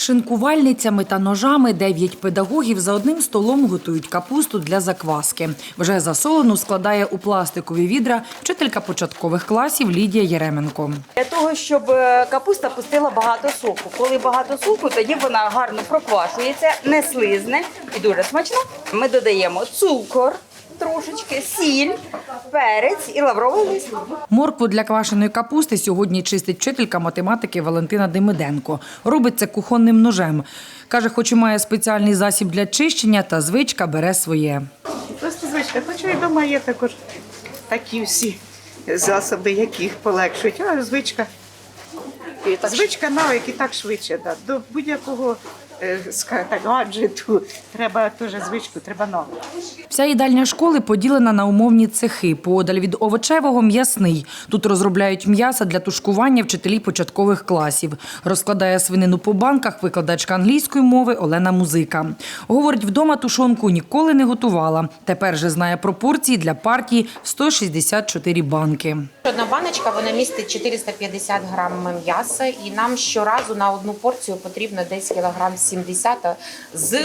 Шинкувальницями та ножами дев'ять педагогів за одним столом готують капусту для закваски. Вже засолену складає у пластикові відра вчителька початкових класів Лідія Єременко. Для того, щоб е, капуста пустила багато соку. Коли багато соку, тоді вона гарно проквашується, не слизне і дуже смачно. Ми додаємо цукор, трошечки, сіль, перець і лавровий лист. Моркву для квашеної капусти сьогодні чистить вчителька математики Валентина Демиденко. Робить це кухонним ножем. Каже, хоч і має спеціальний засіб для чищення, та звичка бере своє. Просто звичка. Хоча і вдома є також такі всі засоби, які їх полегшують. А звичка. Звичка навик і так швидше. Да. До будь-якого так, гаджету треба теж звичку, треба навик. Вся їдальня школи поділена на умовні цехи. Подаль від овочевого м'ясний. Тут розробляють м'ясо для тушкування вчителі початкових класів. Розкладає свинину по банках викладачка англійської мови Олена Музика. Говорить, вдома тушонку ніколи не готувала. Тепер же знає пропорції для партії в 164 банки. Одна баночка вона містить 450 грам м'яса, і нам щоразу на одну порцію потрібно десь кілограм 70 з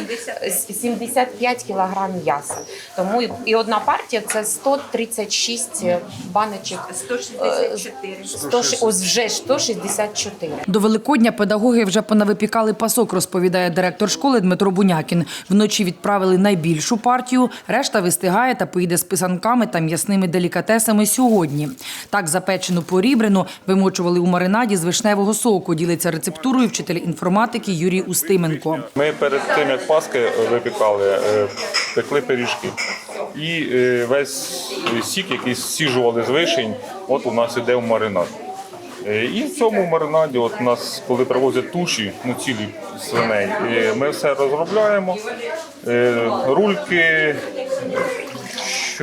75 кілограм м'яса. Тому і- і одна партія це 136 баночок. 164. Ось вже 164. До Великодня педагоги вже понавипікали пасок, розповідає директор школи Дмитро Бунякін. Вночі відправили найбільшу партію, решта вистигає та поїде з писанками та м'ясними делікатесами сьогодні. Так запечену порібрину вимочували у маринаді з вишневого соку. Ділиться рецептурою вчитель інформатики Юрій Устименко. Ми перед тим, як Паски випікали, е, пекли пиріжки. І е, весь сік, який сіжували з вишень, от у нас іде в маринад. Е, І в цьому маринаді, от у нас, коли привозять туші, ну цілі свиней, е, ми все розробляємо. Е, Рульки,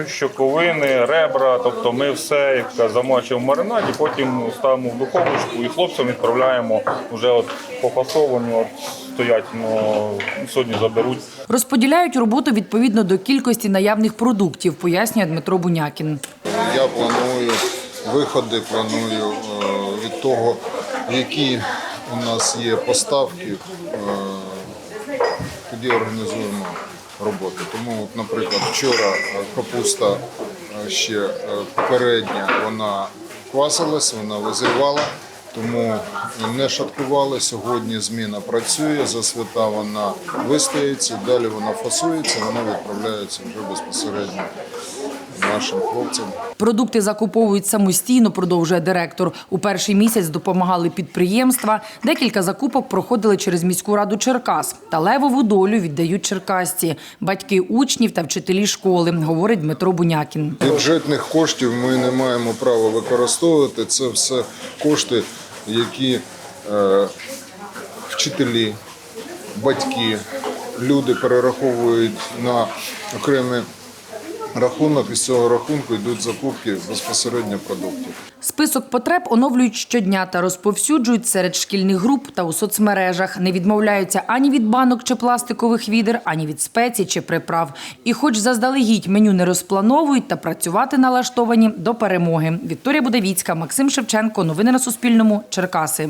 щоковини, ребра, тобто ми все як кажуть, замочуємо в маринаді, потім ставимо в духовочку і хлопцям відправляємо вже от пофасовані, от стоять, ну, сьогодні заберуть. Розподіляють роботу відповідно до кількості наявних продуктів, пояснює Дмитро Бунякін. Я планую виходи, планую е, від того, які у нас є поставки, е, тоді організуємо роботу. Тому, наприклад, вчора е, капуста е, ще е, попередня, вона квасилась, вона визрівала. Тому не шаткували. Сьогодні зміна працює, за свята вона вистоїться, далі вона фасується, вона відправляється вже безпосередньо нашим хлопцям. Продукти закуповують самостійно, продовжує директор. У перший місяць допомагали підприємства. Декілька закупок проходили через міську раду Черкас. Та левову долю віддають черкасці, батьки учнів та вчителі школи, говорить Дмитро Бунякін. Бюджетних коштів ми не маємо права використовувати. Це все кошти, які е, вчителі, батьки, люди перераховують на окремий рахунок. І з цього рахунку йдуть закупки безпосередньо продуктів. Список потреб оновлюють щодня та розповсюджують серед шкільних груп та у соцмережах. Не відмовляються ані від банок чи пластикових відер, ані від спецій чи приправ. І хоч заздалегідь меню не розплановують та працювати налаштовані до перемоги. Вікторія Будавіцька, Максим Шевченко. Новини на Суспільному. Черкаси.